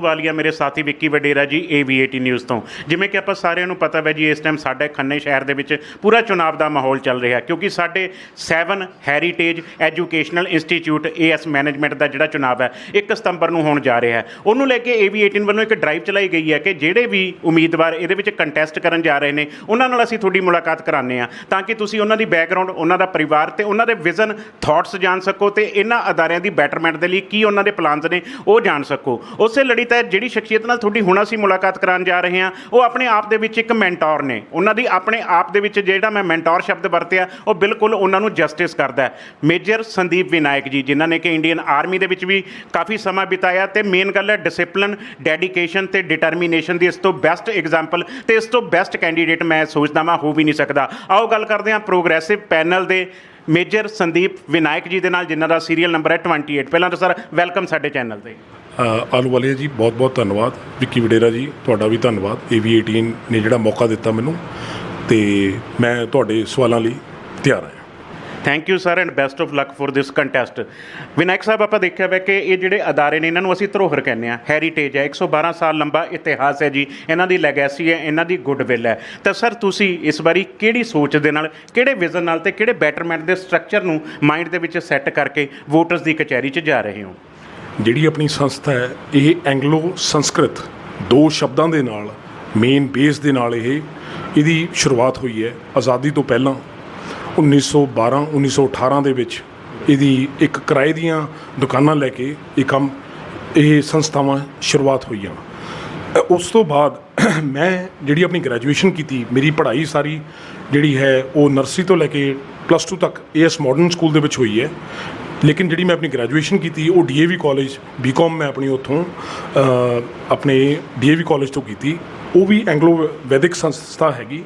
ਵਾਲੀਆ ਮੇਰੇ ਸਾਥੀ ਵਿੱਕੀ ਵਡੇਰਾ ਜੀ AV18 ਨਿਊਜ਼ ਤੋਂ। ਜਿਵੇਂ ਕਿ ਆਪਾਂ ਸਾਰਿਆਂ ਨੂੰ ਪਤਾ ਹੈ ਜੀ, ਇਸ ਟਾਈਮ ਸਾਡੇ ਖੰਨੇ ਸ਼ਹਿਰ ਦੇ ਵਿੱਚ ਪੂਰਾ ਚੁਣਾਵ ਦਾ ਮਾਹੌਲ ਚੱਲ ਰਿਹਾ, ਕਿਉਂਕਿ ਸਾਡੇ 7 heritage educational institute AS management ਦਾ ਜਿਹੜਾ ਚੁਣਾਵ ਹੈ 1 ਸਤੰਬਰ ਨੂੰ ਹੋਣ ਜਾ ਰਿਹਾ ਹੈ। ਉਹਨੂੰ ਲੈ ਕੇ AV18 ਵੱਲੋਂ ਇੱਕ ਡਰਾਈਵ ਚਲਾਈ ਗਈ ਹੈ ਕਿ ਜਿਹੜੇ ਵੀ ਉਮੀਦਵਾਰ ਇਹਦੇ ਵਿੱਚ ਕੰਟੈਸਟ ਕਰਨ ਜਾ ਰਹੇ ਨੇ, ਉਹਨਾਂ ਨਾਲ ਅਸੀਂ ਤੁਹਾਡੀ ਮੁਲਾਕਾਤ ਕਰਾਉਂਦੇ ਆ ਤਾਂ ਕਿ ਤੁਸੀਂ ਉਹਨਾਂ ਦੀ ਬੈਕਗ੍ਰਾਉਂਡ ਉਹਨਾਂ ਦਾ ਪਰਿਵਾਰ ਤੇ ਉਹਨਾਂ ਦੇ ਵਿਜ਼ਨ ਥਾਟਸ ਜਾਣ ਸਕੋ ਤੇ ਇਹਨਾਂ ਅਦਾਰਿਆਂ ਦੀ ਬੈਟਰਮੈਂਟ ਦੇ ਲਈ ਕੀ ਉਹਨਾਂ ਦੇ ਪਲਾਨਸ ਨੇ, ਉਹ ਜਾਣ ਸਕੋ। ਉਸੇ ਲੜੀ ਤਾਂ ਜਿਹੜੀ ਸ਼ਖਸੀਅਤ ਨਾਲ ਤੁਹਾਡੀ ਹੁਣ ਅਸੀਂ ਮੁਲਾਕਾਤ ਕਰਾਉਣ ਜਾ ਰਹੇ ਹਾਂ, ਉਹ ਆਪਣੇ ਆਪ ਦੇ ਵਿੱਚ ਇੱਕ ਮੈਂਟੋਰ ਨੇ। ਉਹਨਾਂ ਦੀ ਆਪਣੇ ਆਪ ਦੇ ਵਿੱਚ ਜਿਹੜਾ ਮੈਂ ਮੈਂਟੋਰ ਸ਼ਬਦ ਵਰਤਿਆ, ਉਹ ਬਿਲਕੁਲ ਉਹਨਾਂ ਨੂੰ ਜਸਟਿਸ ਕਰਦਾ ਮੇਜਰ ਸੰਦੀਪ ਵਿਨਾਇਕ ਜੀ, ਜਿਨ੍ਹਾਂ ਨੇ ਕਿ ਇੰਡੀਅਨ ਆਰਮੀ ਦੇ ਵਿੱਚ ਵੀ ਕਾਫੀ ਸਮਾਂ ਬਿਤਾਇਆ ਤੇ ਮੇਨ ਗੱਲ ਹੈ ਡਿਸਪਲਿਨ ਡੈਡੀਕੇਸ਼ਨ ਤੇ ਡਿਟਰਮੀਨੇਸ਼ਨ ਦੀ ਇਸ ਤੋਂ ਬੈਸਟ ਐਗਜ਼ਾਮਪਲ ਤੇ ਇਸ ਤੋਂ ਬੈਸਟ ਕੈਂਡੀਡੇਟ ਮੈਂ ਸੋਚਦਾ ਮੈਂ ਹੋ ਵੀ ਨਹੀਂ ਸਕਦਾ। ਆਓ ਗੱਲ ਕਰਦੇ ਹਾਂ ਪ੍ਰੋਗਰੈਸਿਵ ਪੈਨਲ ਦੇ ਮੇਜਰ ਸੰਦੀਪ ਵਿਨਾਇਕ ਜੀ ਦੇ ਨਾਲ, ਜਿਨ੍ਹਾਂ ਦਾ ਸੀਰੀਅਲ ਨੰਬਰ ਹੈ 28 ਪਹਿਲਾਂ ਤਾਂ ਸਰ ਵੈਲਕਮ ਸਾਡੇ ਚੈਨਲ ਤੇ। ਆਲੂ ਵਾਲੀਆ ਜੀ, ਬਹੁਤ ਬਹੁਤ ਧੰਨਵਾਦ। ਵਿੱਕੀ ਵਡੇਰਾ ਜੀ, ਤੁਹਾਡਾ ਵੀ ਧੰਨਵਾਦ। AV18 ਨੇ ਜਿਹੜਾ ਮੌਕਾ ਦਿੱਤਾ ਮੈਨੂੰ ਤੇ ਮੈਂ ਤੁਹਾਡੇ ਸਵਾਲਾਂ ਲਈ ਤਿਆਰ ਹਾਂ। Thank you sir and best of luck for this contest Vinayak Sahib, ਆਪਾਂ ਦੇਖਿਆ ਵਾ ਕਿ ਇਹ ਜਿਹੜੇ ਅਦਾਰੇ ਨੇ, ਇਹਨਾਂ ਨੂੰ ਅਸੀਂ ਧਰੋਹਰ ਕਹਿੰਦੇ ਆ ਹੈਰੀਟੇਜ ਹੈ 112 ਸਾਲ ਲੰਬਾ ਇਤਿਹਾਸ ਹੈ ਜੀ। ਇਹਨਾਂ ਦੀ ਲੈਗੇਸੀ ਹੈ, ਇਹਨਾਂ ਦੀ ਗੁੱਡਵਿਲ ਹੈ। ਤਾਂ ਸਰ ਤੁਸੀਂ ਇਸ ਵਾਰੀ ਕਿਹੜੀ ਸੋਚ ਦੇ ਨਾਲ, ਕਿਹੜੇ ਵਿਜ਼ਨ ਨਾਲ ਤੇ ਕਿਹੜੇ ਬੈਟਰਮੈਂਟ ਦੇ ਸਟਰਕਚਰ ਨੂੰ ਮਾਈਂਡ ਦੇ ਵਿੱਚ ਸੈੱਟ ਕਰਕੇ ਵੋਟਰਸ ਦੀ ਕਚਹਿਰੀ 'ਚ ਜਾ ਰਹੇ ਹੋ? ਜਿਹੜੀ ਆਪਣੀ ਸੰਸਥਾ ਹੈ, ਇਹ ਐਂਗਲੋ ਸੰਸਕ੍ਰਿਤ ਦੋ ਸ਼ਬਦਾਂ ਦੇ ਨਾਲ ਮੇਨ ਬੇਸ ਦੇ ਨਾਲ ਇਹ ਇਹਦੀ ਸ਼ੁਰੂਆਤ ਹੋਈ ਹੈ, ਆਜ਼ਾਦੀ ਤੋਂ ਪਹਿਲਾਂ 1912 1918 ਦੇ ਵਿੱਚ ਇਹਦੀ ਇੱਕ ਕਿਰਾਏ ਦੀਆਂ ਦੁਕਾਨਾਂ ਲੈ ਕੇ ਇਹ ਕੰਮ, ਇਹ ਸੰਸਥਾਵਾਂ ਸ਼ੁਰੂਆਤ ਹੋਈਆਂ। ਉਸ ਤੋਂ ਬਾਅਦ ਮੈਂ ਜਿਹੜੀ ਆਪਣੀ ਗ੍ਰੈਜੂਏਸ਼ਨ ਕੀਤੀ, ਮੇਰੀ ਪੜ੍ਹਾਈ ਸਾਰੀ ਜਿਹੜੀ ਹੈ ਉਹ ਨਰਸਰੀ ਤੋਂ ਲੈ ਕੇ ਪਲੱਸ 2 ਤੱਕ ਏਐਸ ਮਾਡਰਨ ਸਕੂਲ ਦੇ ਵਿੱਚ ਹੋਈ ਹੈ। ਲੇਕਿਨ ਜਿਹੜੀ ਮੈਂ ਆਪਣੀ ਗ੍ਰੈਜੂਏਸ਼ਨ ਕੀਤੀ ਉਹ ਡੀਏਵੀ ਕਾਲਜ ਬੀਕਾਮ ਮੈਂ ਆਪਣੀ ਉੱਥੋਂ ਅ, ਆਪਣੇ ਡੀਏਵੀ ਕਾਲਜ ਤੋਂ ਕੀਤੀ। ਉਹ ਵੀ ਐਂਗਲੋ ਵੈਦਿਕ ਸੰਸਥਾ ਹੈਗੀ।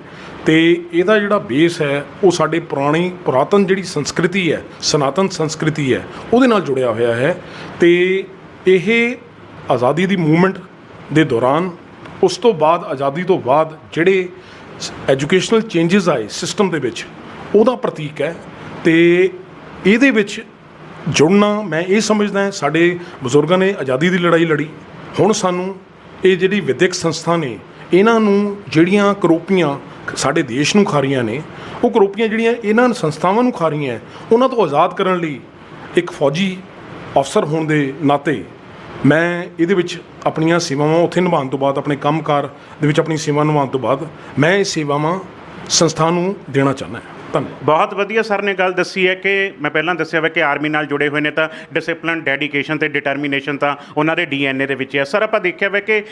ਤੇ ਇਹਦਾ ਜਿਹੜਾ ਬੇਸ ਹੈ ਉਹ ਸਾਡੇ ਪੁਰਾਣੀ ਪੁਰਾਤਨ ਜਿਹੜੀ ਸੰਸਕ੍ਰਿਤੀ ਹੈ ਸਨਾਤਨ ਸੰਸਕ੍ਰਿਤੀ ਹੈ ਉਹਦੇ ਨਾਲ ਜੁੜਿਆ ਹੋਇਆ ਹੈ। ਤੇ ਇਹ ਆਜ਼ਾਦੀ ਦੀ ਮੂਵਮੈਂਟ ਦੇ ਦੌਰਾਨ ਉਸ ਤੋਂ ਬਾਅਦ ਆਜ਼ਾਦੀ ਤੋਂ ਬਾਅਦ ਜਿਹੜੇ ਐਜੂਕੇਸ਼ਨਲ ਚੇਂਜਸ ਆਏ ਸਿਸਟਮ ਦੇ ਵਿੱਚ ਉਹਦਾ ਪ੍ਰਤੀਕ ਹੈ। ਤੇ ਇਹਦੇ ਵਿੱਚ ਜੁੜਨਾ, ਮੈਂ ਇਹ ਸਮਝਦਾ ਸਾਡੇ ਬਜ਼ੁਰਗਾਂ ਨੇ ਆਜ਼ਾਦੀ ਦੀ ਲੜਾਈ ਲੜੀ। ਹੁਣ ਸਾਨੂੰ ਇਹ ਜਿਹੜੀ ਵਿਦਿਅਕ ਸੰਸਥਾ ਨੇ, ਇਹਨਾਂ ਨੂੰ ਜਿਹੜੀਆਂ ਕਰੋਪੀਆਂ ਸਾਡੇ ਦੇਸ਼ ਨੂੰ ਖਾ ਰਹੀਆਂ ਨੇ, ਉਹ ਕਰੋਪੀਆਂ ਜਿਹੜੀਆਂ ਇਹਨਾਂ ਸੰਸਥਾਵਾਂ ਨੂੰ ਖਾ ਰਹੀਆਂ ਉਹਨਾਂ ਤੋਂ ਆਜ਼ਾਦ ਕਰਨ ਲਈ ਇੱਕ ਫੌਜੀ ਅਫਸਰ ਹੋਣ ਦੇ ਨਾਤੇ ਮੈਂ ਇਹਦੇ ਵਿੱਚ ਆਪਣੀਆਂ ਸੇਵਾਵਾਂ ਉੱਥੇ ਨਿਭਾਉਣ ਤੋਂ ਬਾਅਦ, ਆਪਣੇ ਕੰਮਕਾਰ ਦੇ ਵਿੱਚ ਆਪਣੀ ਸੇਵਾ ਨਿਭਾਉਣ ਤੋਂ ਬਾਅਦ, ਮੈਂ ਇਹ ਸੇਵਾਵਾਂ ਸੰਸਥਾ ਨੂੰ ਦੇਣਾ ਚਾਹੁੰਦਾ ਹਾਂ। ਧੰਨਵਾਦ ਬਹੁਤ ਵਧੀਆ ਸਰ ਨੇ ਗੱਲ ਦੱਸੀ ਹੈ ਕਿ ਮੈਂ ਪਹਿਲਾਂ ਦੱਸਿਆ ਵਾ ਕਿ ਆਰਮੀ ਨਾਲ ਜੁੜੇ ਹੋਏ ਨੇ ਤਾਂ ਡਿਸਪਲਿਨ ਡੈਡੀਕੇਸ਼ਨ ਤੇ ਡਿਟਰਮੀਨੇਸ਼ਨ ਤਾਂ ਉਹਨਾਂ ਦੇ ਡੀਐਨਏ ਦੇ ਵਿੱਚ ਹੈ ਸਰ, ਆਪਾਂ ਦੇਖਿਆ ਵਾ ਕਿ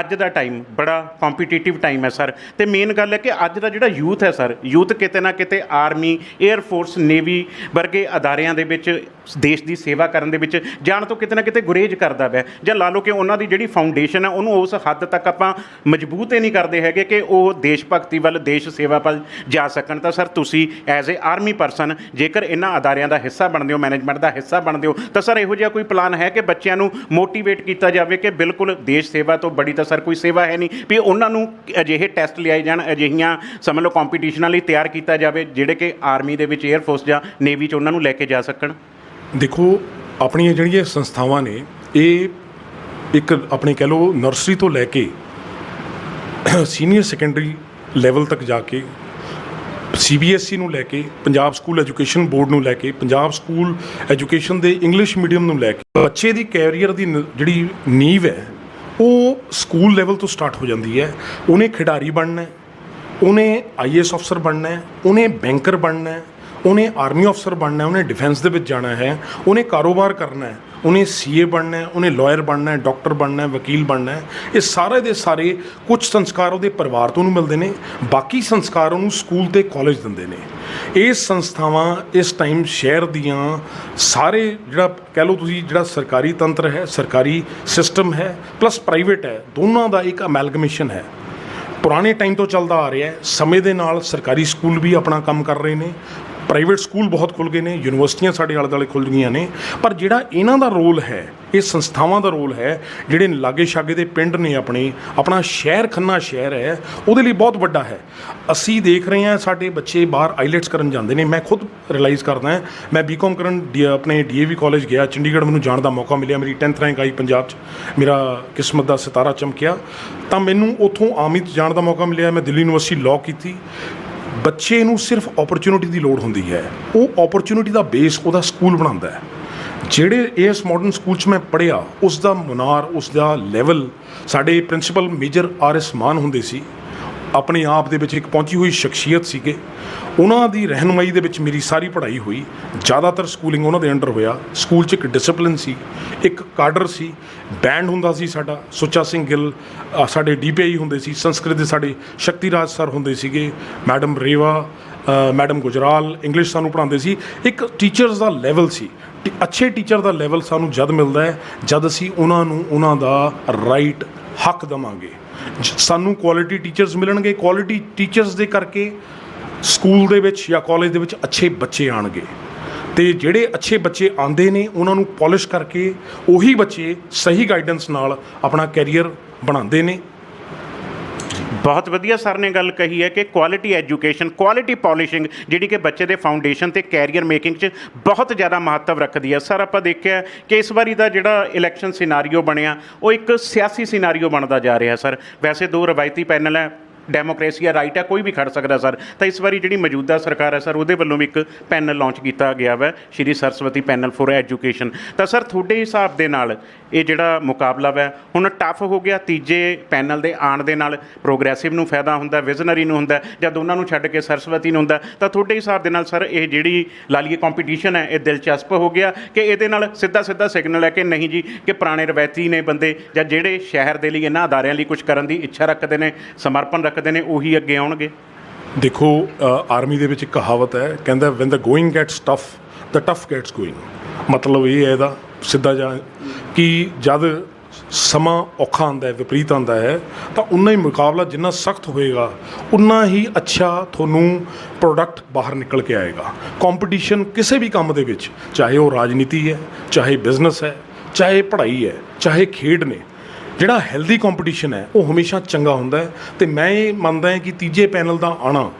ਅੱਜ ਦਾ ਟਾਈਮ ਬੜਾ ਕੰਪੀਟੀਟਿਵ ਟਾਈਮ ਹੈ ਸਰ ਤੇ ਮੇਨ ਗੱਲ ਹੈ ਕਿ ਅੱਜ ਦਾ ਜਿਹੜਾ ਯੂਥ ਹੈ ਸਰ ਯੂਥ ਕਿਤੇ ਨਾ ਕਿਤੇ ਆਰਮੀ 에ਅਰ ਫੋਰਸ ਨੇਵੀ ਵਰਗੇ ਅਦਾਰਿਆਂ ਦੇ ਵਿੱਚ, ਦੇਸ਼ ਦੀ ਸੇਵਾ ਕਰਨ ਦੇ ਵਿੱਚ ਜਾਣ ਤੋਂ ਕਿਤੇ ਨਾ ਕਿਤੇ ਗੁਰੇਜ਼ ਕਰਦਾ ਵੈ ਜਾਂ ਲਾ ਲਓ ਕਿ ਉਹਨਾਂ ਦੀ ਜਿਹੜੀ ਫਾਊਂਡੇਸ਼ਨ ਹੈ, ਉਹਨੂੰ ਉਸ ਹੱਦ ਤੱਕ ਆਪਾਂ ਮਜ਼ਬੂਤ ਹੀ ਨਹੀਂ ਕਰਦੇ ਹੈਗੇ ਕਿ ਉਹ ਦੇਸ਼ ਭਗਤੀ ਵੱਲ, ਦੇਸ਼ ਸੇਵਾ ਵੱਲ ਜਾ ਸਕਣ। ਤਾਂ ਸਰ ਤੁਸੀਂ ਐਜ਼ ਅ ਆਰਮੀ ਪਰਸਨ ਜੇਕਰ ਇਹਨਾਂ ਅਦਾਰਿਆਂ ਦਾ ਹਿੱਸਾ ਬਣਦੇ ਹੋ ਮੈਨੇਜਮੈਂਟ ਦਾ ਹਿੱਸਾ ਬਣਦੇ ਹੋ, ਤਾਂ ਸਰ ਇਹੋ ਜਿਹਾ ਕੋਈ ਪਲਾਨ ਹੈ ਕਿ ਬੱਚਿਆਂ ਨੂੰ ਮੋਟੀਵੇਟ ਕੀਤਾ ਜਾਵੇ ਕਿ ਬਿਲਕੁਲ ਦੇਸ਼ ਸੇਵਾ ਤੋਂ ਬੜੀ ਤਾਂ ਸਰ ਕੋਈ ਸੇਵਾ ਹੈ ਨਹੀਂ, ਵੀ ਉਹਨਾਂ ਨੂੰ ਅਜਿਹੇ ਟੈਸਟ ਲਿਆਏ ਜਾਣ, ਅਜਿਹੀਆਂ ਸਮਝ ਲਓ ਕੰਪੀਟੀਸ਼ਨਾਂ ਲਈ ਤਿਆਰ ਕੀਤਾ ਜਾਵੇ, ਜਿਹੜੇ ਕਿ ਆਰਮੀ ਦੇ ਵਿੱਚ 에ਅਰ ਫੋਰਸ ਜਾਂ ਨੇਵੀ 'ਚ ਉਹਨਾਂ ਨੂੰ ਲੈ ਕੇ ਜਾ ਸਕਣ। ਦੇਖੋ, ਆਪਣੀਆਂ ਜਿਹੜੀਆਂ ਸੰਸਥਾਵਾਂ ਨੇ, ਇਹ ਇੱਕ ਆਪਣੇ ਕਹਿ ਲਓ ਨਰਸਰੀ ਤੋਂ ਲੈ ਕੇ ਸੀਨੀਅਰ ਸੈਕੰਡਰੀ ਲੈਵਲ ਤੱਕ ਜਾ ਕੇ ਸੀਬੀਐਸਈ ਨੂੰ ਲੈ ਕੇ, ਪੰਜਾਬ ਸਕੂਲ ਐਜੂਕੇਸ਼ਨ ਬੋਰਡ ਨੂੰ ਲੈ ਕੇ, ਪੰਜਾਬ ਸਕੂਲ ਐਜੂਕੇਸ਼ਨ ਦੇ ਇੰਗਲਿਸ਼ ਮੀਡੀਅਮ ਨੂੰ ਲੈ ਕੇ, ਬੱਚੇ ਦੀ ਕੈਰੀਅਰ ਦੀ ਨ- ਜਿਹੜੀ ਨੀਂਵ ਹੈ ਉਹ ਸਕੂਲ ਲੈਵਲ ਤੋਂ ਸਟਾਰਟ ਹੋ ਜਾਂਦੀ ਹੈ। ਉਹਨੇ ਖਿਡਾਰੀ ਬਣਨਾ ਹੈ, ਉਹਨੇ ਆਈਏਐਸ ਅਫਸਰ ਬਣਨਾ ਉਹਨੇ ਬੈਂਕਰ ਬਣਨਾ ਉਹਨੇ ਆਰਮੀ ਅਫਸਰ ਬਣਨਾ ਉਹਨੇ ਡਿਫੈਂਸ ਦੇ ਵਿੱਚ ਜਾਣਾ ਹੈ, ਉਹਨੇ ਕਾਰੋਬਾਰ ਕਰਨਾ ਹੈ। ਉਹਨੇ ਸੀਏ ਬਣਨਾ ਹੈ ਉਹਨੇ ਲਾਇਰ ਬਣਨਾ ਹੈ ਡਾਕਟਰ ਬਣਨਾ ਹੈ ਵਕੀਲ ਬਣਨਾ ਹੈ ਇਹ ਸਾਰੇ ਦੇ ਸਾਰੇ ਕੁਝ ਸੰਸਕਾਰ ਉਹਦੇ ਪਰਿਵਾਰ ਤੋਂ ਨੂੰ ਮਿਲਦੇ ਨੇ ਬਾਕੀ ਸੰਸਕਾਰ ਉਹਨੂੰ ਸਕੂਲ ਤੇ ਕਾਲਜ ਦਿੰਦੇ ਨੇ ਇਹ ਸੰਸਥਾਵਾਂ ਇਸ ਟਾਈਮ ਸ਼ਹਿਰ ਦੀਆਂ ਸਾਰੇ ਜਿਹੜਾ ਕਹਿ ਲਓ ਤੁਸੀਂ ਜਿਹੜਾ ਸਰਕਾਰੀ ਤੰਤਰ ਹੈ ਸਰਕਾਰੀ ਸਿਸਟਮ ਹੈ ਪਲੱਸ ਪ੍ਰਾਈਵੇਟ ਹੈ ਦੋਨਾਂ ਦਾ ਇੱਕ ਅਮੈਲਗਮੇਸ਼ਨ ਹੈ ਪੁਰਾਣੇ ਟਾਈਮ ਤੋਂ ਚੱਲਦਾ ਆ ਰਿਹਾ ਹੈ ਸਮੇਂ ਦੇ ਨਾਲ ਸਰਕਾਰੀ ਸਕੂਲ ਵੀ ਆਪਣਾ ਕੰਮ ਕਰ ਰਹੇ ਨੇ ਪ੍ਰਾਈਵੇਟ ਸਕੂਲ ਬਹੁਤ ਖੁੱਲ ਗਏ ਨੇ, ਯੂਨੀਵਰਸਿਟੀਆਂ ਸਾਡੇ ਆਲੇ ਦੁਆਲੇ ਖੁੱਲ ਗਈਆਂ ਨੇ, ਪਰ ਜਿਹੜਾ ਇਹਨਾਂ ਦਾ ਰੋਲ ਹੈ, ਇਹ ਸੰਸਥਾਵਾਂ ਦਾ ਰੋਲ ਹੈ, ਜਿਹੜੇ ਲਾਗੇ ਛਾਗੇ ਦੇ ਪਿੰਡ ਨੇ ਆਪਣੇ, ਆਪਣਾ ਸ਼ਹਿਰ ਖੰਨਾ ਸ਼ਹਿਰ ਹੈ, ਉਹਦੇ ਲਈ ਬਹੁਤ ਵੱਡਾ ਹੈ। ਅਸੀਂ ਦੇਖ ਰਹੇ ਹਾਂ ਸਾਡੇ ਬੱਚੇ ਬਾਹਰ ਆਈਲੈਟਸ ਕਰਨ ਜਾਂਦੇ ਨੇ, ਮੈਂ ਖੁਦ ਰਿਅਲਾਈਜ਼ ਕਰਦਾ ਹਾਂ, ਮੈਂ ਬੀਕਾਮ ਕਰਨ ਡੀ- ਆਪਣੇ ਡੀਏਵੀ ਕਾਲਜ ਗਿਆ, ਚੰਡੀਗੜ੍ਹ ਮੈਨੂੰ ਜਾਣ ਦਾ ਮੌਕਾ ਮਿਲਿਆ, ਮੇਰੀ 10th ਰੈਂਕ ਆਈ ਪੰਜਾਬ 'ਚ, ਮੇਰਾ ਕਿਸਮਤ ਦਾ ਸਿਤਾਰਾ ਚਮਕਿਆ, ਤਾਂ ਮੈਨੂੰ ਉੱਥੋਂ ਆਮਿਤ ਜਾਣ ਦਾ ਮੌਕਾ ਮਿਲਿਆ, ਮੈਂ ਦਿੱਲੀ ਯੂਨੀਵਰਸਿਟੀ ਲਾਅ ਕੀਤੀ ਬੱਚੇ ਨੂੰ ਸਿਰਫ ਓਪਰਚੁਨਿਟੀ ਦੀ ਲੋੜ ਹੁੰਦੀ ਹੈ। ਉਹ ਓਪਰਚੁਨਿਟੀ ਦਾ ਬੇਸ ਉਹਦਾ ਸਕੂਲ ਬਣਾਉਂਦਾ ਹੈ। ਜਿਹੜੇ ਇਸ ਮਾਡਰਨ ਸਕੂਲ 'ਚ ਮੈਂ ਪੜ੍ਹਿਆ ਉਸ ਦਾ ਮਨਾਰ ਉਸ ਦਾ ਲੈਵਲ ਸਾਡੇ principal major R S Mann ਹੁੰਦੇ ਸੀ। ਆਪਣੇ ਆਪ ਦੇ ਵਿੱਚ ਇੱਕ ਪਹੁੰਚੀ ਹੋਈ ਸ਼ਖਸੀਅਤ ਸੀਗੇ। ਉਹਨਾਂ ਦੀ ਰਹਿਨੁਮਾਈ ਦੇ ਵਿੱਚ ਮੇਰੀ ਸਾਰੀ ਪੜ੍ਹਾਈ ਹੋਈ। ਜ਼ਿਆਦਾਤਰ ਸਕੂਲਿੰਗ ਉਹਨਾਂ ਦੇ ਅੰਡਰ ਹੋਇਆ। ਸਕੂਲ 'ਚ ਇੱਕ ਡਿਸਪਲਿਨ ਸੀ ਇੱਕ ਕਾਡਰ ਸੀ। ਬੈਂਡ ਹੁੰਦਾ ਸੀ ਸਾਡਾ ਸੁੱਚਾ ਸਿੰਘ ਗਿੱਲ ਅ, ਸਾਡੇ ਡੀਪੀਆਈ ਹੁੰਦੇ ਸੀ ਸੰਸਕ੍ਰਿਤ ਦੇ ਸਾਡੇ ਸ਼ਕਤੀਰਾਜ ਸਰ ਹੁੰਦੇ ਸੀਗੇ। Madam Reva madam Gujral English ਸਾਨੂੰ ਪੜ੍ਹਾਉਂਦੇ ਸੀ। ਇੱਕ ਟੀਚਰਸ ਦਾ ਲੈਵਲ ਸੀ। ਅੱਛੇ ਟੀਚਰ ਦਾ ਲੈਵਲ ਸਾਨੂੰ ਜਦ ਮਿਲਦਾ ਹੈ ਜਦ ਅਸੀਂ ਉਹਨਾਂ ਨੂੰ ਉਹਨਾਂ ਦਾ ਰਾਈਟ ਹੱਕ ਦਵਾਂਗੇ। ਜ- ਸਾਨੂੰ ਕੁਆਲਿਟੀ ਟੀਚਰਸ ਮਿਲਣਗੇ। ਕੁਆਲਿਟੀ ਟੀਚਰਸ ਦੇ ਕਰਕੇ ਸਕੂਲ ਦੇ ਵਿੱਚ ਜਾਂ ਕਾਲਜ ਦੇ ਵਿੱਚ ਅੱਛੇ ਬੱਚੇ ਆਣਗੇ। ਤੇ ਜਿਹੜੇ ਅੱਛੇ ਬੱਚੇ ਆਉਂਦੇ ਨੇ, ਉਹਨਾਂ ਨੂੰ ਪਾਲਿਸ਼ ਕਰਕੇ ਉਹੀ ਬੱਚੇ ਸਹੀ ਗਾਈਡੈਂਸ ਨਾਲ ਆਪਣਾ ਕੈਰੀਅਰ ਬਣਾਉਂਦੇ ਨੇ। ਬਹੁਤ ਵਧੀਆ ਸਰ ਨੇ ਗੱਲ ਕਹੀ ਹੈ ਕਿ ਕੁਆਲਿਟੀ ਐਜੂਕੇਸ਼ਨ ਕੁਆਲਿਟੀ ਪਾਲਿਸ਼ਿੰਗ ਜਿਹੜੀ ਕਿ ਬੱਚੇ ਦੇ ਫਾਊਂਡੇਸ਼ਨ ਤੇ ਕੈਰੀਅਰ ਮੇਕਿੰਗ 'ਚ ਬਹੁਤ ਜ਼ਿਆਦਾ ਮਹੱਤਵ ਰੱਖਦੀ ਹੈ। ਸਰ, ਆਪਾਂ ਦੇਖਿਆ ਕਿ ਇਸ ਵਾਰੀ ਦਾ ਜਿਹੜਾ ਇਲੈਕਸ਼ਨ ਸਿਨਾਰੀਓ ਬਣਿਆ, ਉਹ ਇੱਕ ਸਿਆਸੀ ਸਿਨਾਰੀਓ ਬਣਦਾ ਜਾ ਰਿਹਾ ਸਰ। ਵੈਸੇ ਦੋ ਰਵਾਇਤੀ ਪੈਨਲ ਹੈ ਡੈਮੋਕ੍ਰੇਸੀ ਆ ਰਾਈਟ ਹੈ, ਕੋਈ ਵੀ ਖੜ ਸਕਦਾ ਸਰ। ਤਾਂ ਇਸ ਵਾਰੀ ਜਿਹੜੀ ਮੌਜੂਦਾ ਸਰਕਾਰ ਹੈ ਸਰ, ਉਹਦੇ ਵੱਲੋਂ ਵੀ ਇੱਕ ਪੈਨਲ ਲਾਂਚ ਕੀਤਾ ਗਿਆ ਵਾ, Shri Saraswati panel for education ਤਾਂ ਸਰ, ਤੁਹਾਡੇ ਹਿਸਾਬ ਦੇ ਨਾਲ ਇਹ ਜਿਹੜਾ ਮੁਕਾਬਲਾ ਵਾ, ਹੁਣ ਟਫ ਹੋ ਗਿਆ, ਤੀਜੇ ਪੈਨਲ ਦੇ ਆਉਣ ਦੇ ਨਾਲ ਪ੍ਰੋਗਰੈਸਿਵ ਨੂੰ ਫਾਇਦਾ ਹੁੰਦਾ ਵਿਜ਼ਨਰੀ ਨੂੰ ਹੁੰਦਾ ਜਾਂ ਦੋਨਾਂ ਨੂੰ ਛੱਡ ਕੇ ਸਰਸਵਤੀ ਨੂੰ ਹੁੰਦਾ, ਤਾਂ ਤੁਹਾਡੇ ਹਿਸਾਬ ਦੇ ਨਾਲ ਸਰ ਇਹ ਜਿਹੜੀ ਲਾ ਲਈਏ ਕੰਪੀਟੀਸ਼ਨ ਹੈ, ਇਹ ਦਿਲਚਸਪ ਹੋ ਗਿਆ ਕਿ ਇਹਦੇ ਨਾਲ ਸਿੱਧਾ ਸਿੱਧਾ ਸਿਗਨਲ ਹੈ ਕਿ ਨਹੀਂ ਜੀ, ਕਿ ਪੁਰਾਣੇ ਰਵਾਇਤੀ ਨੇ ਬੰਦੇ ਜਾਂ ਜਿਹੜੇ ਸ਼ਹਿਰ ਦੇ ਲਈ ਇਹਨਾਂ ਅਦਾਰਿਆਂ ਲਈ ਕੁਝ ਕਰਨ ਦੀ ਇੱਛਾ ਰੱਖਦੇ ਨੇ, ਸਮਰਪਣ ਰੱਖਦੇ ਨੇ, ਉਹੀ ਅੱਗੇ ਆਉਣਗੇ? ਦੇਖੋ ਆਰਮੀ ਦੇ ਵਿੱਚ ਇੱਕ ਕਹਾਵਤ ਹੈ, ਕਹਿੰਦਾ when the going gets tough the tough gets going ਮਤਲਬ ਇਹ ਹੈ ਇਹਦਾ, ਸਿੱਧਾ ਜਾਂ ਕਿ ਜਦ ਸਮਾਂ ਔਖਾ ਆਉਂਦਾ ਹੈ, ਵਿਪਰੀਤ ਆਉਂਦਾ ਹੈ, ਤਾਂ ਉਨਾ ਹੀ ਮੁਕਾਬਲਾ ਜਿੰਨਾ ਸਖਤ ਹੋਏਗਾ, ਉਨਾ ਹੀ ਅੱਛਾ ਤੁਹਾਨੂੰ ਪ੍ਰੋਡਕਟ ਬਾਹਰ ਨਿਕਲ ਕੇ ਆਏਗਾ। ਕੰਪੀਟੀਸ਼ਨ ਕਿਸੇ ਵੀ ਕੰਮ ਦੇ ਵਿੱਚ, ਚਾਹੇ ਉਹ ਰਾਜਨੀਤੀ ਹੈ, ਚਾਹੇ ਬਿਜ਼ਨਸ ਹੈ, ਚਾਹੇ ਪੜ੍ਹਾਈ ਹੈ, ਚਾਹੇ ਖੇਡ ਨੇ, ਜਿਹੜਾ ਹੈਲਦੀ ਕੰਪੀਟੀਸ਼ਨ ਹੈ, ਉਹ ਹਮੇਸ਼ਾ ਚੰਗਾ ਹੁੰਦਾ ਹੈ। ਤੇ ਮੈਂ ਇਹ ਮੰਨਦਾ ਹਾਂ ਕਿ ਤੀਜੇ ਪੈਨਲ ਦਾ ਆਣਾ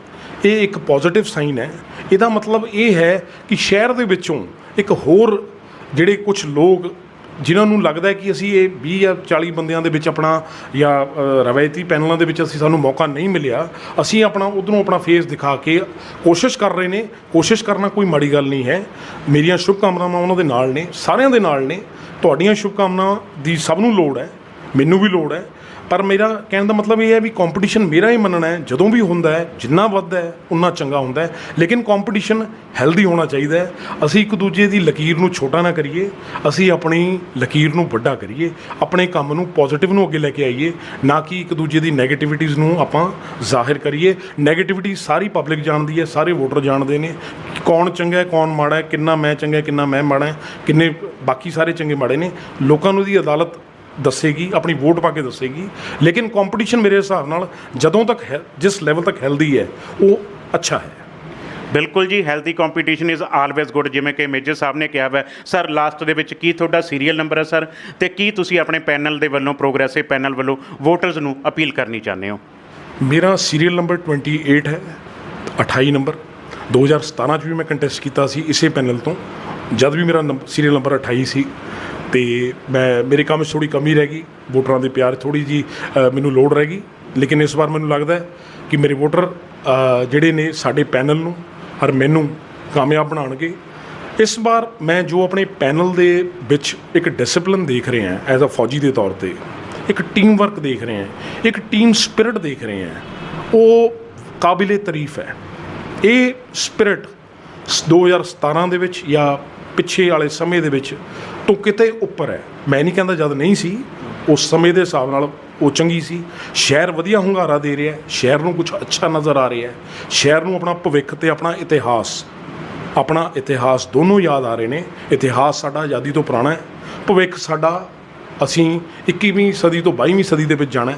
ਇਹ ਇੱਕ ਪੋਜ਼ਿਟਿਵ ਸਾਈਨ ਹੈ। ਇਹਦਾ ਮਤਲਬ ਇਹ ਹੈ ਕਿ ਸ਼ਹਿਰ ਦੇ ਵਿੱਚੋਂ ਇੱਕ ਹੋਰ ਜਿਹੜੇ ਕੁਝ ਲੋਕ ਜਿਨ੍ਹਾਂ ਨੂੰ ਲੱਗਦਾ ਹੈ ਕਿ ਅਸੀਂ ਇਹ 20 ਜਾਂ 40 ਬੰਦਿਆਂ ਦੇ ਵਿੱਚ ਆਪਣਾ ਜਾਂ ਰਵਾਇਤੀ ਪੈਨਲਾਂ ਦੇ ਵਿੱਚ ਅਸੀਂ ਸਾਨੂੰ ਮੌਕਾ ਨਹੀਂ ਮਿਲਿਆ, ਅਸੀਂ ਆਪਣਾ ਉਧਰੋਂ ਆਪਣਾ ਫੇਸ ਦਿਖਾ ਕੇ ਕੋਸ਼ਿਸ਼ ਕਰ ਰਹੇ ਨੇ। ਕੋਸ਼ਿਸ਼ ਕਰਨਾ ਕੋਈ ਮਾੜੀ ਗੱਲ ਨਹੀਂ ਹੈ। ਮੇਰੀਆਂ ਸ਼ੁਭਕਾਮਨਾਵਾਂ ਉਹਨਾਂ ਦੇ ਨਾਲ ਨੇ, ਸਾਰਿਆਂ ਦੇ ਨਾਲ ਨੇ। ਤੁਹਾਡੀਆਂ ਸ਼ੁਭਕਾਮਨਾਵਾਂ ਦੀ ਸਭ ਨੂੰ ਲੋੜ ਹੈ। ਮੈਨੂੰ ਵੀ ਲੋੜ ਹੈ। ਪਰ ਮੇਰਾ ਕਹਿਣ ਦਾ ਮਤਲਬ ਇਹ ਹੈ ਵੀ ਕੰਪੀਟੀਸ਼ਨ ਮੇਰਾ ਹੀ ਮੰਨਣਾ ਹੈ ਜਦੋਂ ਵੀ ਹੁੰਦਾ ਹੈ ਜਿੰਨਾ ਵੱਧਦਾ ਹੈ ਉਨਾ ਚੰਗਾ ਹੁੰਦਾ ਹੈ। ਲੇਕਿਨ ਕੰਪੀਟੀਸ਼ਨ ਹੈਲਦੀ ਹੋਣਾ ਚਾਹੀਦਾ ਹੈ। ਅਸੀਂ ਇੱਕ ਦੂਜੇ ਦੀ ਲਕੀਰ ਨੂੰ ਛੋਟਾ ਨਾ ਕਰੀਏ ਅਸੀਂ ਆਪਣੀ ਲਕੀਰ ਨੂੰ ਵੱਡਾ ਕਰੀਏ ਆਪਣੇ ਕੰਮ ਨੂੰ ਪੋਜ਼ਿਟਿਵ ਨੂੰ ਅੱਗੇ ਲੈ ਕੇ ਆਈਏ ਨਾ ਕਿ ਇੱਕ ਦੂਜੇ ਦੀ ਨੈਗੇਟਿਵਿਟੀਜ਼ ਨੂੰ ਆਪਾਂ ਜ਼ਾਹਿਰ ਕਰੀਏ। ਨੈਗੇਟਿਵਿਟੀ ਸਾਰੀ ਪਬਲਿਕ ਜਾਣਦੀ ਹੈ ਸਾਰੇ ਵੋਟਰ ਜਾਣਦੇ ਨੇ ਕੌਣ ਚੰਗਾ ਹੈ ਕੌਣ ਮਾੜਾ ਹੈ ਕਿੰਨਾ ਮੈਂ ਚੰਗਾ ਹੈ, ਕਿੰਨਾ ਮੈਂ ਮਾੜਾ ਹੈ ਕਿੰਨੇ ਬਾਕੀ ਸਾਰੇ ਚੰਗੇ ਮਾੜੇ ਨੇ। ਲੋਕਾਂ ਨੂੰ ਦੀ ਅਦਾਲਤ ਦੱਸੇਗੀ ਆਪਣੀ ਵੋਟ ਪਾ ਕੇ ਦੱਸੇਗੀ। ਲੇਕਿਨ ਕੰਪੀਟੀਸ਼ਨ ਮੇਰੇ ਹਿਸਾਬ ਨਾਲ ਜਦੋਂ ਤੱਕ ਹੈ ਜਿਸ ਲੈਵਲ ਤੱਕ ਹੈਲਦੀ ਹੈ ਉਹ ਅੱਛਾ ਹੈ। ਬਿਲਕੁਲ ਜੀ healthy competition is always good ਜਿਵੇਂ ਕਿ ਮੇਜਰ ਸਾਹਿਬ ਨੇ ਕਿਹਾ ਹੈ ਸਰ ਲਾਸਟ ਦੇ ਵਿੱਚ ਕੀ ਤੁਹਾਡਾ ਸੀਰੀਅਲ ਨੰਬਰ ਹੈ ਸਰ? ਤੇ ਕੀ ਤੁਸੀਂ ਆਪਣੇ ਪੈਨਲ ਦੇ ਵੱਲੋਂ ਪ੍ਰੋਗਰੈਸਿਵ ਪੈਨਲ ਵੱਲੋਂ ਵੋਟਰਸ ਨੂੰ ਅਪੀਲ ਕਰਨੀ ਚਾਹੁੰਦੇ ਹੋ? ਮੇਰਾ ਸੀਰੀਅਲ ਨੰਬਰ 28 ਹੈ 28 ਨੰਬਰ 2017 ਚ ਵੀ ਮੈਂ ਕੰਟੈਸਟ ਕੀਤਾ ਸੀ ਇਸੇ ਪੈਨਲ ਤੋਂ। ਜਦ ਵੀ ਮੇਰਾ ਸੀਰੀਅਲ ਨੰਬਰ 28 ਸੀ ਤੇ ਮੈਂ, ਮੇਰੇ ਕੰਮ 'ਚ ਥੋੜੀ ਕਮੀ ਰਹਿ ਗਈ, ਵੋਟਰਾਂ ਦੇ ਪਿਆਰ ਥੋੜੀ ਜੀ ਮੈਨੂੰ ਲੋੜ ਰਹਿ ਗਈ। ਲੇਕਿਨ ਇਸ ਵਾਰ ਮੈਨੂੰ ਲੱਗਦਾ ਹੈ ਕਿ ਮੇਰੇ ਵੋਟਰ ਜਿਹੜੇ ਨੇ ਸਾਡੇ ਪੈਨਲ ਨੂੰ ਹਰ ਮੈਨੂੰ ਕਾਮਯਾਬ ਬਣਾਉਣਗੇ। ਇਸ ਵਾਰ ਮੈਂ ਜੋ ਆਪਣੇ ਪੈਨਲ ਦੇ ਵਿੱਚ ਇੱਕ ਡਿਸਪਲਿਨ ਦੇਖ ਰਿਹਾ ਐਜ਼ ਅ ਫੌਜੀ ਦੇ ਤੌਰ ਤੇ, ਇੱਕ ਟੀਮ ਵਰਕ ਦੇਖ ਰਹੇ ਹਾਂ, ਇੱਕ ਟੀਮ ਸਪਿਰਿਟ ਦੇਖ ਰਹੇ ਹਾਂ, ਉਹ ਕਾਬਿਲੇ ਤਾਰੀਫ ਹੈ। ਇਹ ਸਪਿਰਿਟ 2017 ਦੇ ਵਿੱਚ ਜਾਂ ਪਿੱਛੇ ਵਾਲੇ ਸਮੇਂ ਦੇ ਵਿੱਚ ਤੋਂ ਕਿਤੇ ਉੱਪਰ ਹੈ। ਮੈਂ ਨਹੀਂ ਕਹਿੰਦਾ ਜਦ ਨਹੀਂ ਸੀ, ਉਸ ਸਮੇਂ ਦੇ ਹਿਸਾਬ ਨਾਲ ਉਹ ਚੰਗੀ ਸੀ। ਸ਼ਹਿਰ ਵਧੀਆ ਹੁੰਗਾਰਾ ਦੇ ਰਿਹਾ ਸ਼ਹਿਰ ਨੂੰ ਕੁਝ ਅੱਛਾ ਨਜ਼ਰ ਆ ਰਿਹਾ ਸ਼ਹਿਰ ਨੂੰ ਆਪਣਾ ਭਵਿੱਖ ਤੇ ਆਪਣਾ ਇਤਿਹਾਸ ਆਪਣਾ ਇਤਿਹਾਸ ਦੋਨੋਂ ਯਾਦ ਆ ਰਹੇ ਨੇ। ਇਤਿਹਾਸ ਸਾਡਾ ਆਜ਼ਾਦੀ ਤੋਂ ਪੁਰਾਣਾ ਹੈ। ਭਵਿੱਖ ਸਾਡਾ, ਅਸੀਂ 21ਵੀਂ ਸਦੀ ਤੋਂ 22ਵੀਂ ਸਦੀ ਦੇ ਵਿੱਚ ਜਾਣਾ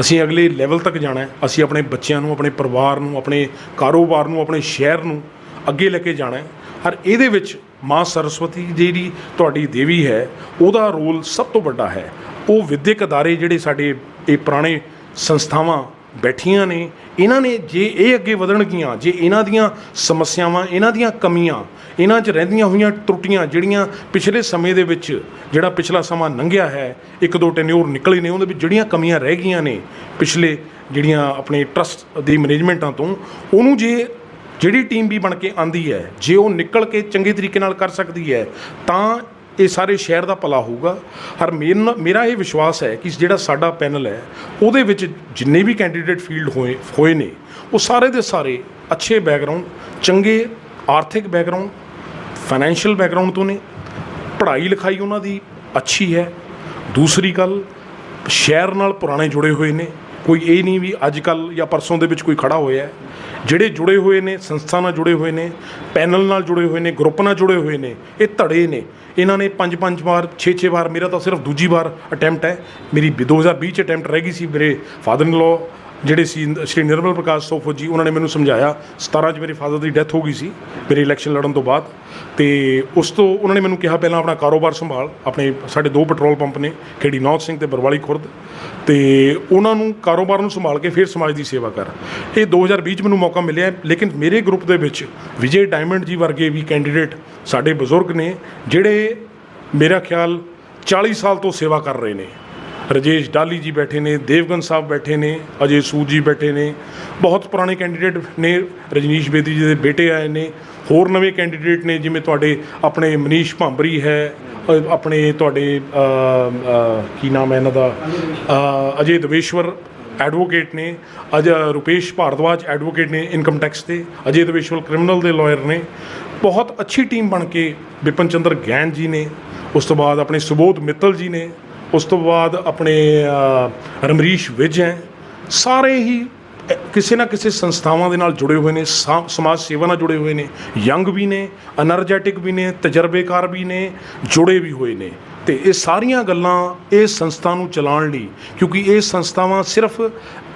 ਅਸੀਂ ਅਗਲੇ ਲੈਵਲ ਤੱਕ ਜਾਣਾ ਹੈ। ਅਸੀਂ ਆਪਣੇ ਬੱਚਿਆਂ ਨੂੰ, ਆਪਣੇ ਪਰਿਵਾਰ ਨੂੰ, ਆਪਣੇ ਕਾਰੋਬਾਰ ਨੂੰ, ਆਪਣੇ ਸ਼ਹਿਰ ਨੂੰ ਅੱਗੇ ਲੈ ਕੇ ਜਾਣਾ ਹੈ। ਔਰ ਇਹਦੇ ਵਿੱਚ ਮਾਂ ਸਰਸਵਤੀ ਜਿਹੜੀ ਤੁਹਾਡੀ ਦੇਵੀ ਹੈ, ਉਹਦਾ ਰੋਲ ਸਭ ਤੋਂ ਵੱਡਾ ਹੈ। ਉਹ ਵਿਦਿਅਕ ਅਦਾਰੇ ਜਿਹੜੇ ਸਾਡੇ ਇਹ ਪੁਰਾਣੇ ਸੰਸਥਾਵਾਂ ਬੈਠੀਆਂ ਨੇ, ਇਹਨਾਂ ਨੇ ਜੇ ਇਹ ਅੱਗੇ ਵਧਣਗੀਆਂ, ਜੇ ਇਹਨਾਂ ਦੀਆਂ ਸਮੱਸਿਆਵਾਂ, ਇਹਨਾਂ ਦੀਆਂ ਕਮੀਆਂ, ਇਹਨਾਂ 'ਚ ਰਹਿੰਦੀਆਂ ਹੋਈਆਂ ਤਰੁੱਟੀਆਂ ਜਿਹੜੀਆਂ ਪਿਛਲੇ ਸਮੇਂ ਦੇ ਵਿੱਚ ਜਿਹੜਾ ਪਿਛਲਾ ਸਮਾਂ ਲੰਘਿਆ ਹੈ, ਇੱਕ ਦੋ ਟੈਨਿਓਰ ਨਿਕਲੇ ਨੇ, ਉਹਦੇ ਵਿੱਚ ਜਿਹੜੀਆਂ ਕਮੀਆਂ ਰਹਿ ਗਈਆਂ ਨੇ ਪਿਛਲੇ ਜਿਹੜੀਆਂ ਆਪਣੇ ਟਰਸਟ ਦੀ ਮੈਨੇਜਮੈਂਟਾਂ ਤੋਂ, ਉਹਨੂੰ ਜੇ ਜਿਹੜੀ ਟੀਮ ਵੀ ਬਣ ਕੇ ਆਂਦੀ ਹੈ, ਜੇ ਉਹ ਨਿਕਲ ਕੇ ਚੰਗੇ ਤਰੀਕੇ ਨਾਲ ਕਰ ਸਕਦੀ ਹੈ, ਤਾਂ ਇਹ ਸਾਰੇ ਸ਼ਹਿਰ ਦਾ ਭਲਾ ਹੋਊਗਾ। ਹਰ ਮੇਨ ਮੇਰਾ ਇਹ ਵਿਸ਼ਵਾਸ ਹੈ ਕਿ ਜਿਹੜਾ ਸਾਡਾ ਪੈਨਲ ਹੈ, ਉਹਦੇ ਵਿੱਚ ਜਿੰਨੇ ਵੀ ਕੈਂਡੀਡੇਟ ਫੀਲਡ ਹੋਏ ਹੋਏ ਨੇ, ਉਹ ਸਾਰੇ ਦੇ ਸਾਰੇ ਅੱਛੇ ਬੈਕਗ੍ਰਾਉਂਡ ਚੰਗੇ ਆਰਥਿਕ ਬੈਕਗ੍ਰਾਉਂਡ ਫਾਈਨੈਂਸ਼ੀਅਲ ਬੈਕਗ੍ਰਾਉਂਡ ਤੋਂ ਨੇ। ਪੜ੍ਹਾਈ ਲਿਖਾਈ ਉਹਨਾਂ ਦੀ ਅੱਛੀ ਹੈ। ਦੂਸਰੀ ਗੱਲ, ਸ਼ਹਿਰ ਨਾਲ ਪੁਰਾਣੇ ਜੁੜੇ ਹੋਏ ਨੇ। ਕੋਈ ਇਹ ਨਹੀਂ ਵੀ ਅੱਜ ਕੱਲ ਜਾਂ ਪਰਸੋਂ ਦੇ ਵਿੱਚ ਕੋਈ ਖੜਾ ਹੋਇਆ ਜਿਹੜੇ ਜੁੜੇ ਹੋਏ ਨੇ, ਸੰਸਥਾ ਨਾਲ ਜੁੜੇ ਹੋਏ ਨੇ, ਪੈਨਲ ਨਾਲ ਜੁੜੇ ਹੋਏ ਨੇ, ਗਰੁੱਪ ਨਾਲ ਜੁੜੇ ਹੋਏ ਨੇ, ਇਹ ਧੜੇ ਨੇ। ਇਹਨਾਂ ਨੇ ਪੰਜ ਪੰਜ ਵਾਰ 6-6 ਵਾਰ, ਮੇਰਾ ਤਾਂ ਸਿਰਫ ਦੂਜੀ ਵਾਰ ਅਟੈਂਪਟ ਹੈ। ਮੇਰੀ 2020 ਚ ਅਟੈਂਪਟ ਰਹਿ ਗਈ ਸੀ ਮੇਰੇ ਫਾਦਰ ਇਨ ਲਾ ਜਿਹੜੇ ਸੀ, ਸ਼੍ਰੀ ਨਿਰਮਲ ਪ੍ਰਕਾਸ਼ ਸੋਫੋ ਜੀ, ਉਹਨਾਂ ਨੇ ਮੈਨੂੰ ਸਮਝਾਇਆ 17 ਚ ਮੇਰੇ ਫਾਦਰ ਦੀ ਡੈਥ ਹੋ ਗਈ ਸੀ, ਮੇਰੇ ਇਲੈਕਸ਼ਨ ਲੜਨ ਤੋਂ ਬਾਅਦ। ਤੇ ਉਸ ਤੋਂ ਉਹਨਾਂ ਨੇ ਮੈਨੂੰ ਕਿਹਾ, ਪਹਿਲਾਂ ਆਪਣਾ ਕਾਰੋਬਾਰ ਸੰਭਾਲ, ਆਪਣੇ ਸਾਡੇ ਦੋ ਪੈਟਰੋਲ ਪੰਪ ਨੇ, ਖੇੜੀ ਨੌਤ ਸਿੰਘ ਤੇ ਬਰਵਾਲੀ ਖੁਰਦ। ਤੇ ਉਹਨਾਂ ਨੂੰ ਕਾਰੋਬਾਰ ਨੂੰ ਸੰਭਾਲ ਕੇ ਫਿਰ ਸਮਾਜ ਦੀ ਸੇਵਾ ਕਰ। ਇਹ 2020 ਚ ਮੈਨੂੰ ਮੌਕਾ ਮਿਲਿਆ, ਲੇਕਿਨ ਮੇਰੇ ਗਰੁੱਪ ਦੇ ਵਿੱਚ ਵਿਜੇ ਡਾਇਮੰਡ ਜੀ ਵਰਗੇ ਵੀ ਕੈਂਡੀਡੇਟ ਸਾਡੇ ਬਜ਼ੁਰਗ ਨੇ, ਜਿਹੜੇ ਮੇਰਾ ਖਿਆਲ 40 ਸਾਲ ਤੋਂ ਸੇਵਾ ਕਰ ਰਹੇ ਨੇ। ਰਜੇਸ਼ ਡਾਲੀ ਜੀ ਬੈਠੇ ਨੇ, ਦੇਵਗਨ ਸਾਹਿਬ ਬੈਠੇ ਨੇ, ਅਜੇ ਸੂਦ ਜੀ ਬੈਠੇ ਨੇ। ਬਹੁਤ ਪੁਰਾਣੇ ਕੈਂਡੀਡੇਟ ਨੇ, ਰਜਨੀਸ਼ ਬੇਦੀ ਜੀ ਦੇ ਬੇਟੇ ਆਏ ਨੇ। ਹੋਰ ਨਵੇਂ ਕੈਂਡੀਡੇਟ ਨੇ, ਜਿਵੇਂ ਤੁਹਾਡੇ ਆਪਣੇ ਮਨੀਸ਼ ਭਾਂਬਰੀ ਹੈ ਆਪਣੇ ਤੁਹਾਡੇ ਕੀ ਨਾਮ ਹੈ ਇਹਨਾਂ ਦਾ? ਅਜੇ ਦਵੇਸ਼ਵਰ ਐਡਵੋਕੇਟ ਨੇ, ਅਜ, ਰੁਪੇਸ਼ ਭਾਰਦਵਾਜ ਐਡਵੋਕੇਟ ਨੇ ਇਨਕਮ ਟੈਕਸ ਤੇ, ਅਜੇ ਦਵੇਸ਼ਵਰ ਕ੍ਰਿਮੀਨਲ ਦੇ ਲਾਇਰ ਨੇ। ਬਹੁਤ ਅੱਛੀ ਟੀਮ ਬਣ ਕੇ ਵਿਪਨ ਚੰਦਰ ਗੈਨ ਜੀ ਨੇ, ਉਸ ਤੋਂ ਬਾਅਦ ਆਪਣੇ ਸੁਬੋਧ ਮਿੱਤਲ ਜੀ ਨੇ ਉਸ ਤੋਂ ਬਾਅਦ ਆਪਣੇ ਰਮਰੀਸ਼ ਵਿਜ ਹੈ। ਸਾਰੇ ਹੀ ਕਿਸੇ ਨਾ ਕਿਸੇ ਸੰਸਥਾਵਾਂ ਦੇ ਨਾਲ ਜੁੜੇ ਹੋਏ ਨੇ ਸਮਾਜ ਸੇਵਾ ਨਾਲ ਜੁੜੇ ਹੋਏ ਨੇ, ਯੰਗ ਵੀ ਨੇ એનર્ਜੈਟਿਕ ਵੀ ਨੇ, ਤਜਰਬੇਕਾਰ ਵੀ ਨੇ, ਜੁੜੇ ਵੀ ਹੋਏ ਨੇ। ਤੇ ਇਹ ਸਾਰੀਆਂ ਗੱਲਾਂ ਇਹ ਸੰਸਥਾ ਨੂੰ ਚਲਾਉਣ ਲਈ, ਕਿਉਂਕਿ ਇਹ ਸੰਸਥਾਵਾਂ ਸਿਰਫ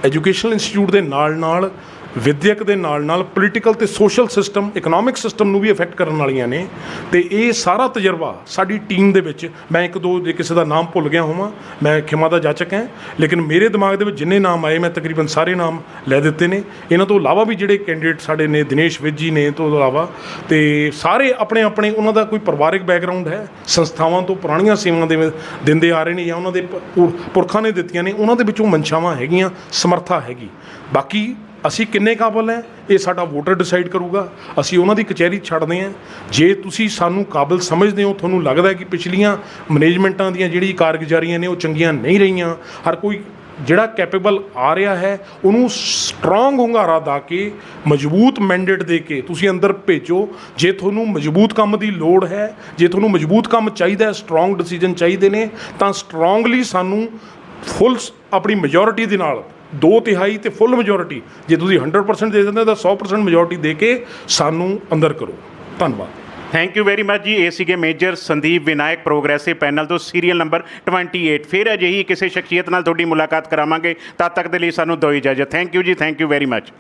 ਐਜੂਕੇਸ਼ਨਲ ਇੰਸਟੀਚਿਊਟ ਦੇ ਨਾਲ ਨਾਲ ਵਿਦਿਅਕ ਦੇ ਨਾਲ ਨਾਲ ਪੋਲੀਟੀਕਲ ਤੇ ਸੋਸ਼ਲ ਸਿਸਟਮ ਇਕਨੋਮਿਕ ਸਿਸਟਮ ਨੂੰ ਵੀ ਅਫੈਕਟ ਕਰਨ ਵਾਲੀਆਂ ਨੇ। ਤੇ ਇਹ ਸਾਰਾ ਤਜਰਬਾ ਸਾਡੀ ਟੀਮ ਦੇ ਵਿੱਚ, ਮੈਂ ਇੱਕ ਦੋ ਜੇ ਕਿਸੇ ਦਾ ਨਾਮ ਭੁੱਲ ਗਿਆ ਹੋਵਾਂ, ਮੈਂ ਖਿਮਾ ਦਾ ਜਾਚਕ ਹਾਂ, ਲੇਕਿਨ ਮੇਰੇ ਦਿਮਾਗ ਦੇ ਵਿੱਚ ਜਿੰਨੇ ਨਾਮ ਆਏ, ਮੈਂ ਤਕਰੀਬਨ ਸਾਰੇ ਨਾਮ ਲੈ ਦਿੱਤੇ ਨੇ। ਇਹਨਾਂ ਤੋਂ ਇਲਾਵਾ ਵੀ ਜਿਹੜੇ ਕੈਂਡੀਡੇਟ ਸਾਡੇ ਨੇ, ਦਿਨੇਸ਼ ਵਿਜ ਜੀ ਨੇ ਤੋਂ ਇਲਾਵਾ, ਤੇ ਸਾਰੇ ਆਪਣੇ ਆਪਣੇ ਉਹਨਾਂ ਦਾ ਕੋਈ ਪਰਿਵਾਰਿਕ ਬੈਕਗ੍ਰਾਉਂਡ ਹੈ, ਸੰਸਥਾਵਾਂ ਤੋਂ ਪੁਰਾਣੀਆਂ ਸੇਵਾਵਾਂ ਦੇ ਦਿੰਦੇ ਆ ਰਹੇ ਨੇ ਜਾਂ ਉਹਨਾਂ ਦੇ ਪੁਰਖਾਂ ਨੇ ਦਿੱਤੀਆਂ ਨੇ, ਉਹਨਾਂ ਦੇ ਵਿੱਚੋਂ ਮਨਸ਼ਾਵਾਂ ਹੈਗੀਆਂ, ਸਮਰੱਥਾ ਹੈਗੀ। ਬਾਕੀ ਅਸੀਂ ਕਿੰਨੇ ਕਾਬਲ ਹੈ? ਇਹ ਸਾਡਾ ਵੋਟਰ ਡਿਸਾਈਡ ਕਰੂਗਾ। ਅਸੀਂ ਉਹਨਾਂ ਦੀ ਕਚਹਿਰੀ ਛੱਡਦੇ ਹਾਂ। ਜੇ ਤੁਸੀਂ ਸਾਨੂੰ ਕਾਬਲ ਸਮਝਦੇ ਹੋ, ਤੁਹਾਨੂੰ ਲੱਗਦਾ ਕਿ ਪਿਛਲੀਆਂ ਮੈਨੇਜਮੈਂਟਾਂ ਦੀਆਂ ਜਿਹੜੀ ਕਾਰਗੁਜ਼ਾਰੀਆਂ ਨੇ, ਉਹ ਚੰਗੀਆਂ ਨਹੀਂ ਰਹੀਆਂ। ਹਰ ਕੋਈ ਜਿਹੜਾ ਕੈਪੇਬਲ ਆ ਰਿਹਾ ਹੈ, ਉਹਨੂੰ ਸਟਰੋਂਗ ਹੁੰਗਾਰਾ ਦਾ ਕੇ, ਮਜ਼ਬੂਤ ਮੈਂਡੇਟ ਦੇ ਕੇ ਤੁਸੀਂ ਅੰਦਰ ਭੇਜੋ। ਜੇ ਤੁਹਾਨੂੰ ਮਜ਼ਬੂਤ ਕੰਮ ਦੀ ਲੋੜ ਹੈ, ਜੇ ਤੁਹਾਨੂੰ ਮਜ਼ਬੂਤ ਕੰਮ ਚਾਹੀਦਾ ਹੈ ਸਟਰੋਂਗ ਡਿਸੀਜਨ ਚਾਹੀਦੇ ਨੇ, ਤਾਂ ਸਟਰੋਂਗਲੀ ਸਾਨੂੰ ਫੁੱਲ ਆਪਣੀ ਮੈਜੋਰਿਟੀ ਦੇ ਨਾਲ ਦੋ ਤਿਹਾਈ ਤੇ ਫੁੱਲ ਮੈਜੋਰਿਟੀ ਜੇ ਤੁਸੀਂ 100% ਦੇ ਦਿੰਦੇ ਤਾਂ 100% ਮੈਜੋਰਿਟੀ ਦੇ ਕੇ ਸਾਨੂੰ ਅੰਦਰ ਕਰੋ। ਧੰਨਵਾਦ। ਥੈਂਕ ਯੂ ਵੈਰੀ ਮਚ ਜੀ। ਇਹ ਸੀਗੇ major Sandeep Vinayak progressive panel ਤੋਂ ਸੀਰੀਅਲ ਨੰਬਰ 28 ਫਿਰ ਅਜਿਹੀ ਕਿਸੇ ਸ਼ਖਸੀਅਤ ਨਾਲ ਤੁਹਾਡੀ ਮੁਲਾਕਾਤ ਕਰਾਵਾਂਗੇ। ਤਦ ਤੱਕ ਦੇ ਲਈ ਸਾਨੂੰ ਦਿਓ ਇਜਾਜ਼ਤ। ਥੈਂਕ ਯੂ ਜੀ। Thank you very much